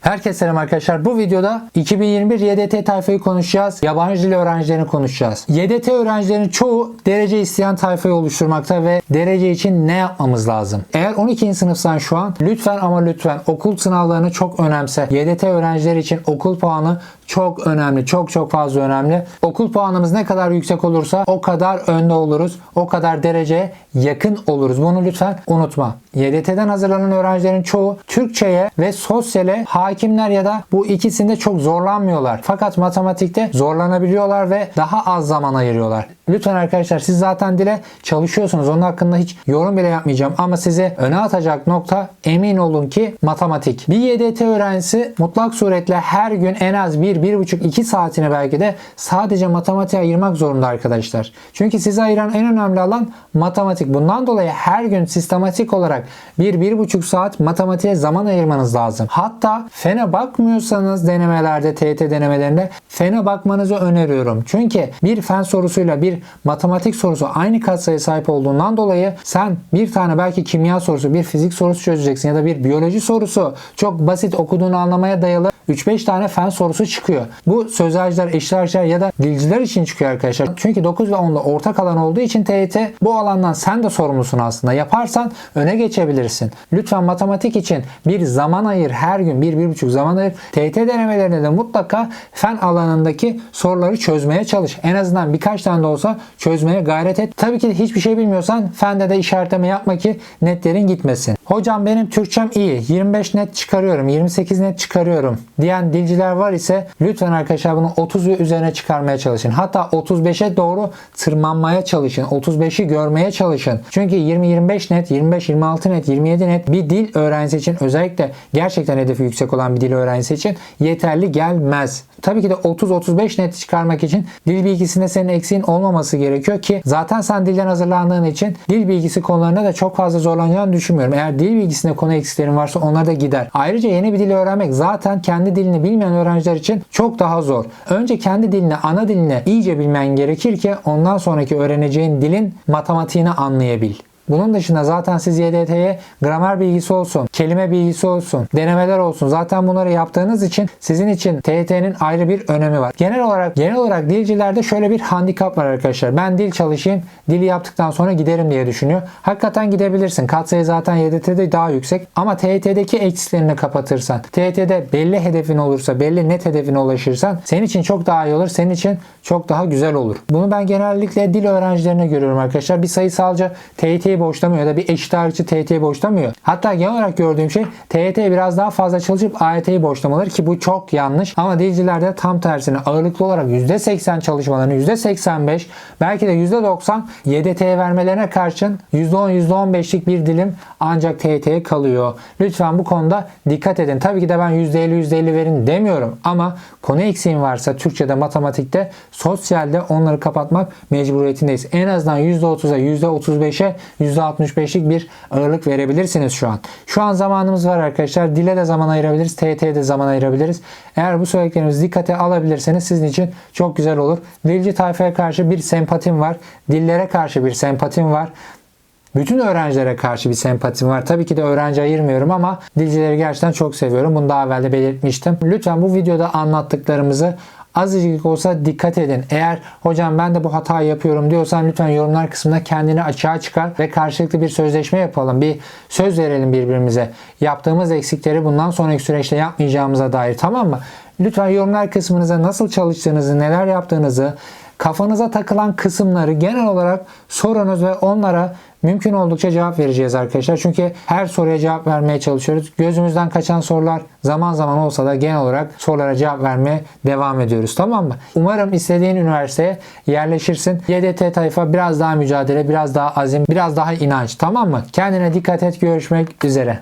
Herkese selam arkadaşlar. Bu videoda 2021 YDT tayfayı konuşacağız. Yabancı dil öğrencilerini konuşacağız. YDT öğrencilerinin çoğu derece isteyen tayfayı oluşturmakta ve derece için ne yapmamız lazım? Eğer 12. sınıfsan şu an lütfen ama lütfen okul sınavlarını çok önemse. YDT öğrencileri için okul puanı çok önemli. Çok çok fazla önemli. Okul puanımız ne kadar yüksek olursa o kadar önde oluruz. O kadar dereceye yakın oluruz. Bunu lütfen unutma. YDT'den hazırlanan öğrencilerin çoğu Türkçe'ye ve sosyale hakimler ya da bu ikisinde çok zorlanmıyorlar. Fakat matematikte zorlanabiliyorlar ve daha az zaman ayırıyorlar. Lütfen arkadaşlar siz zaten dile çalışıyorsunuz. Onun hakkında hiç yorum bile yapmayacağım. Ama size öne atacak nokta emin olun ki matematik. Bir YDT öğrencisi mutlak suretle her gün en az 1 1,5-2 saatini belki de sadece matematiğe ayırmak zorunda arkadaşlar. Çünkü sizi ayıran en önemli alan matematik. Bundan dolayı her gün sistematik olarak 1-1,5 saat matematiğe zaman ayırmanız lazım. Hatta fene bakmıyorsanız denemelerde, TYT denemelerinde fene bakmanızı öneriyorum. Çünkü bir fen sorusuyla bir matematik sorusu aynı katsayı sahip olduğundan dolayı sen bir tane belki kimya sorusu, bir fizik sorusu çözeceksin ya da bir biyoloji sorusu çok basit okuduğunu anlamaya dayalı 3-5 tane fen sorusu çıkıyor. Bu sözelciler, eşlerciler ya da dilciler için çıkıyor arkadaşlar. Çünkü 9 ve 10'da ortak alan olduğu için TYT bu alandan sen de sorumlusun aslında. Yaparsan öne geçebilirsin. Lütfen matematik için bir zaman ayır. Her gün 1-1,5 zaman ayır. TYT denemelerinde de mutlaka fen alanındaki soruları çözmeye çalış. En azından birkaç tane de olsa çözmeye gayret et. Tabii ki hiçbir şey bilmiyorsan fende de işaretleme yapma ki netlerin gitmesin. Hocam benim Türkçem iyi. 25 net çıkarıyorum. 28 net çıkarıyorum diyen dilciler var ise lütfen arkadaşlar bunu 30 ve üzerine çıkarmaya çalışın. Hatta 35'e doğru tırmanmaya çalışın. 35'i görmeye çalışın. Çünkü 20-25 net, 25-26 net, 27 net bir dil öğrencisi için özellikle gerçekten hedefi yüksek olan bir dil öğrencisi için yeterli gelmez. Tabii ki de 30-35 net çıkarmak için dil bilgisinde senin eksiğin olmaması gerekiyor ki zaten sen dilden hazırlandığın için dil bilgisi konularında da çok fazla zorlanacağını düşünmüyorum. Eğer dil bilgisinde konu eksiklerin varsa onlar da gider. Ayrıca yeni bir dil öğrenmek zaten kendi dilini bilmeyen öğrenciler için çok daha zor. Önce kendi dilini, ana dilini iyice bilmen gerekir ki ondan sonraki öğreneceğin dilin matematiğini anlayabil. Bunun dışında zaten siz YDT'ye gramer bilgisi olsun, kelime bilgisi olsun, denemeler olsun. Zaten bunları yaptığınız için sizin için TYT'nin ayrı bir önemi var. Genel olarak genel olarak dilcilerde şöyle bir handikap var arkadaşlar. Ben dil çalışayım, dili yaptıktan sonra giderim diye düşünüyor. Hakikaten gidebilirsin. Katsayı zaten YDT'de daha yüksek ama TYT'deki eksiklerini kapatırsan, TYT'de belli hedefin olursa, belli net hedefine ulaşırsan senin için çok daha iyi olur. Senin için çok daha güzel olur. Bunu ben genellikle dil öğrencilerine görüyorum arkadaşlar. Bir sayısalcı TYT'yi boşlamıyor ya da bir eşit ağırlıkçı TYT'yi boşlamıyor. Hatta genel olarak gördüğüm şey TYT'ye biraz daha fazla çalışıp AYT'yi boşlamaları ki bu çok yanlış. Ama dilcilerde tam tersine ağırlıklı olarak %80 çalışmalarını %85 belki de %90 YDT'ye vermelerine karşın %10 %15'lik bir dilim ancak TYT'ye kalıyor. Lütfen bu konuda dikkat edin. Tabii ki de ben %50 %50 verin demiyorum ama konu eksiğin varsa Türkçe'de, matematikte, sosyalde onları kapatmak mecburiyetindeyiz. En azından %30'a, %35'e, %65'lik bir ağırlık verebilirsiniz şu an. Şu an zamanımız var arkadaşlar. Dile de zaman ayırabiliriz. TYT'ye de zaman ayırabiliriz. Eğer bu söylediklerimizi dikkate alabilirseniz sizin için çok güzel olur. Dilci tayfaya karşı bir sempatim var. Dillere karşı bir sempatim var. Bütün öğrencilere karşı bir sempatim var. Tabii ki de öğrenci ayırmıyorum ama dilcileri gerçekten çok seviyorum. Bunu daha evvel de belirtmiştim. Lütfen bu videoda anlattıklarımızı azıcık olsa dikkat edin. Eğer hocam ben de bu hatayı yapıyorum diyorsan lütfen yorumlar kısmında kendini açığa çıkar ve karşılıklı bir sözleşme yapalım. Bir söz verelim birbirimize. Yaptığımız eksikleri bundan sonraki süreçte yapmayacağımıza dair tamam mı? Lütfen yorumlar kısmınıza nasıl çalıştığınızı, neler yaptığınızı, kafanıza takılan kısımları genel olarak sorunuz ve onlara mümkün oldukça cevap vereceğiz arkadaşlar. Çünkü her soruya cevap vermeye çalışıyoruz. Gözümüzden kaçan sorular zaman zaman olsa da genel olarak sorulara cevap vermeye devam ediyoruz. Tamam mı? Umarım istediğin üniversiteye yerleşirsin. YDT tayfa biraz daha mücadele, biraz daha azim, biraz daha inanç. Tamam mı? Kendine dikkat et. Görüşmek üzere.